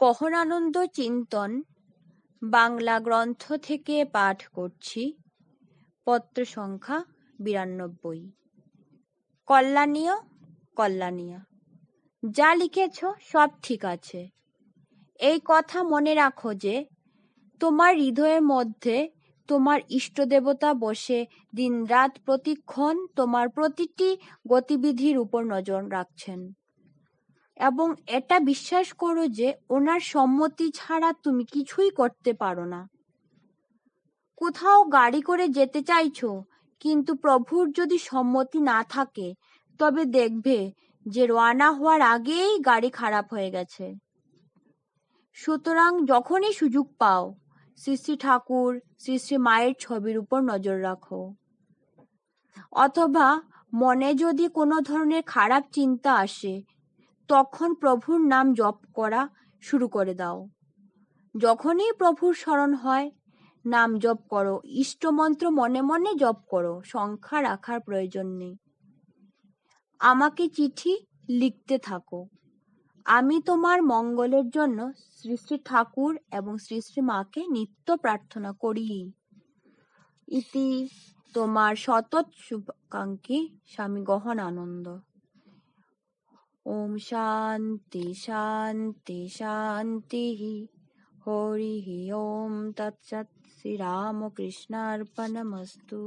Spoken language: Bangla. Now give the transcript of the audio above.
গহনানন্দ চিন্তন বাংলা গ্রন্থ থেকে পাঠ করছি। পত্র সংখ্যা বিরানব্বই। কল্যাণীয় কল্যাণীয়। যা লিখেছ সব ঠিক আছে। এই কথা মনে রাখো যে, তোমার হৃদয়ের মধ্যে তোমার ইষ্ট দেবতা বসে দিনরাত প্রতিক্ষণ তোমার প্রতিটি গতিবিধির উপর নজর রাখছেন। এবং এটা বিশ্বাস করো যে ওনার সম্মতি ছাড়া তুমি কিছুই করতে পারো না। কোথাও গাড়ি করে যেতে চাইছো, কিন্তু প্রভুর যদি সম্মতি না থাকে, তবে দেখবে যে রওনা হওয়ার আগেই গাড়ি খারাপ হয়ে গেছে। সুতরাং যখনই সুযোগ পাও, শ্রী শ্রী ঠাকুর, শ্রী শ্রী মায়ের ছবির উপর নজর রাখো। অথবা মনে যদি কোনো ধরনের খারাপ চিন্তা আসে তখন প্রভুর নাম জপ করা শুরু করে দাও। যখনই প্রভুর স্মরণ হয়, নাম জপ করো। ইষ্টমন্ত্র মনে মনে জপ করো। সংখ্যা রাখার প্রয়োজন নেই। আমাকে চিঠি লিখতে থাকো। আমি তোমার মঙ্গলের জন্য শ্রী শ্রী ঠাকুর এবং শ্রী শ্রী মাকে নিত্য প্রার্থনা করি। ইতি তোমার সতত শুভাকাঙ্ক্ষী স্বামী গহন আনন্দ ओम शांति शांति शांति। ही हरि ओम तत्सत श्री राम कृष्णार्पणमस्तु